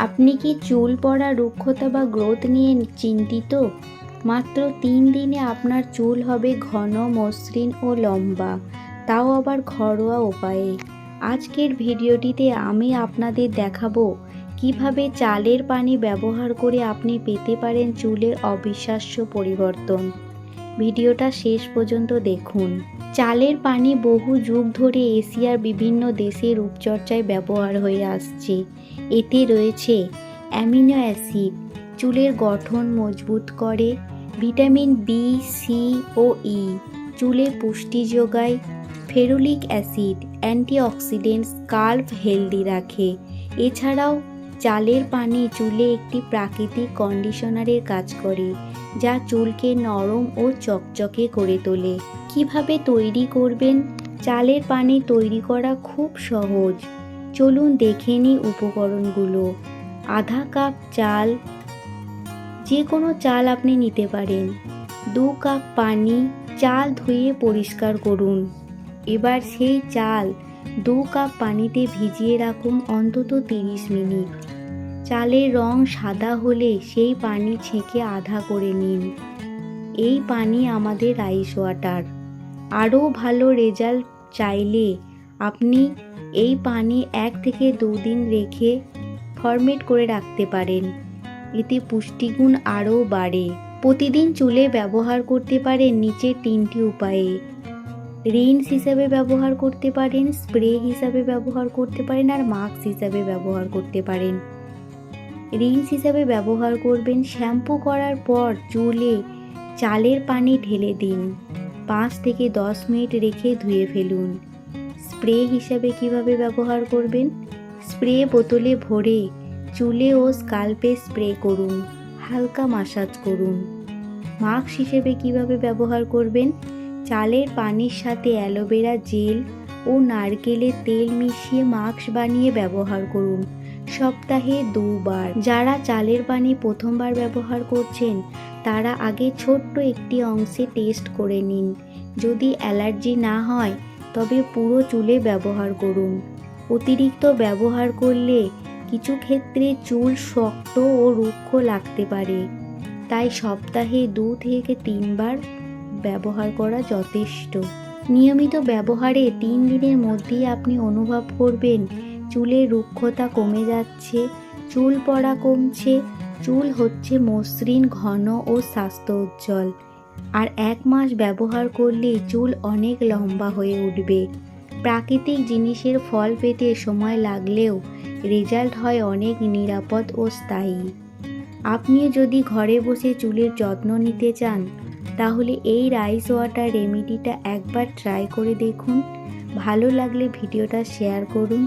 আপনি কি চুল পড়া রুক্ষতা বা গ্রোথ নিয়ে চিন্তিত? মাত্র তিন দিনে আপনার চুল হবে ঘন, মসৃণ ও লম্বা। তাও আবার ঘরোয়া উপায়ে। আজকের ভিডিওটিতে আমি আপনাদের দেখাবো কীভাবে চালের পানি ব্যবহার করে আপনি পেতে পারেন চুলের অবিশ্বাস্য পরিবর্তন। ভিডিওটা শেষ পর্যন্ত দেখুন। চালের পানি বহু যুগ ধরে এশিয়ার বিভিন্ন দেশে রূপচর্চায় ব্যবহার হয়ে আসছে। এতে রয়েছে অ্যামিনো অ্যাসিড, চুলের গঠন মজবুত করে, ভিটামিন বি সি ও ই চুলে পুষ্টি যোগায়, ferulic acid antioxidant scalp healthy রাখে। এছাড়াও, চালের পানি চুলে একটি প্রাকৃতিক কন্ডিশনারের কাজ করে। যা চুলকে নরম ও চকচকে করে তোলে। কীভাবে তৈরি করবেন? চালের পানি তৈরি করা খুব সহজ। চলুন দেখে নিই উপকরণগুলো। আধা কাপ চাল। যে কোনো চাল আপনি নিতে পারেন। দু কাপ পানি। চাল ধুয়ে পরিষ্কার করুন। এবার সেই চাল দু কাপ পানিতে ভিজিয়ে রাখুন অন্তত তিরিশ মিনিট। চালের রং সাদা হলে সেই পানি ছেঁকে আধা করে নিন। এই পানি আমাদের রাইস ওয়াটার। আরও ভালো রেজাল্ট চাইলে আপনি এই পানি এক থেকে দুদিন রেখে ফরমেট করে রাখতে পারেন। এতে পুষ্টিগুণ আরও বাড়ে। প্রতিদিন চুলে ব্যবহার করতে পারেন নিচের তিনটি উপায়ে। রিন্স হিসাবে ব্যবহার করতে পারেন, স্প্রে হিসাবে ব্যবহার করতে পারেন আর মাস্ক হিসাবে ব্যবহার করতে পারেন। রিন্স হিসাবে ব্যবহার করবেন শ্যাম্পু করার পর চুলে চালের পানি ঢেলে দিন। পাঁচ থেকে দশ মিনিট রেখে ধুয়ে ফেলুন। স্প্রে হিসাবে কীভাবে ব্যবহার করবেন? স্প্রে বোতলে ভরে চুলে ও স্কাল্পে স্প্রে করুন, হালকা মাসাজ করুন। মাস্ক হিসেবে কীভাবে ব্যবহার করবেন? চালের পানির সাথে অ্যালোভেরা জেল ও নারকেলের তেল মিশিয়ে মাস্ক বানিয়ে ব্যবহার করুন। সপ্তাহে দুবার। যারা চালের পানি প্রথমবার ব্যবহার করছেন, তারা আগে ছোট্ট একটি অংশে টেস্ট করে নিন। যদি অ্যালার্জি না হয়, তবে পুরো চুলে ব্যবহার করুন। অতিরিক্ত ব্যবহার করলে কিছু ক্ষেত্রে চুল শক্ত ও রুক্ষ লাগতে পারে। তাই সপ্তাহে দু থেকে তিনবার ব্যবহার করা যথেষ্ট। নিয়মিত ব্যবহারে তিন দিনের মধ্যেই আপনি অনুভব করবেন চুলের রুক্ষতা কমে যাচ্ছে, চুল পড়া কমছে, চুল হচ্ছে মসৃণ, ঘন ও স্বাস্থ্য উজ্জ্বল। আর এক মাস ব্যবহার করলেই চুল অনেক লম্বা হয়ে উঠবে। প্রাকৃতিক জিনিসের ফল পেতে সময় লাগলেও রেজাল্ট হয় অনেক নিরাপদ ও স্থায়ী। আপনিও যদি ঘরে বসে চুলের যত্ন নিতে চান, তাহলে এই রাইস ওয়াটার রেমেডিটা একবার ট্রাই করে দেখুন। ভালো লাগলে ভিডিওটা শেয়ার করুন।